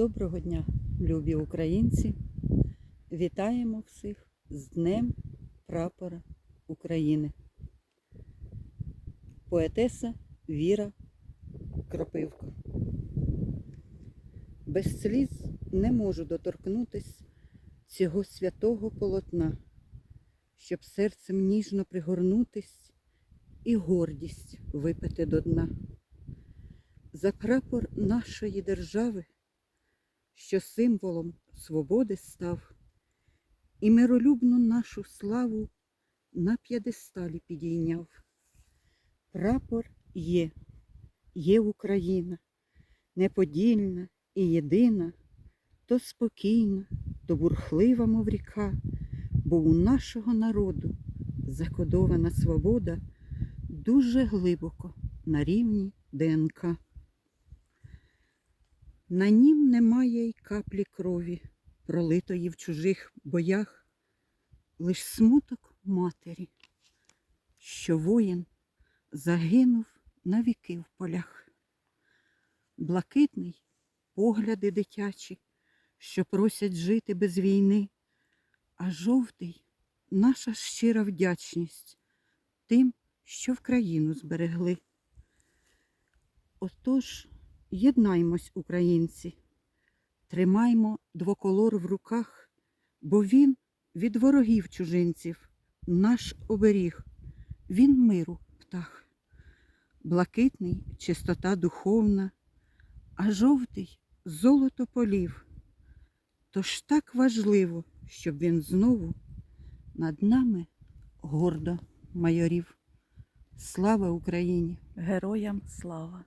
Доброго дня, любі українці! Вітаємо всіх з Днем Прапора України. Поетеса Віра Кропивко. Без сліз не можу доторкнутись цього святого полотна, щоб серцем ніжно пригорнутись і гордість випити до дна. За прапор нашої держави що символом свободи став, і миролюбну нашу славу на п'єдесталі підійняв. Прапор є, є Україна, неподільна і єдина, то спокійна, то бурхлива, мов ріка, бо у нашого народу закодована свобода дуже глибоко на рівні ДНК. На нім немає й каплі крові, пролитої в чужих боях, лиш смуток матері, що воїн загинув навіки в полях. Блакитний погляди дитячі, що просять жити без війни, а жовтий наша щира вдячність тим, що в країну зберегли. Отож, Єднаймось, українці, тримаймо двоколор в руках, бо він від ворогів чужинців, наш оберіг, він миру птах, блакитний чистота духовна, а жовтий золото полів. Тож так важливо, щоб він знову над нами гордо майорів. Слава Україні! Героям слава!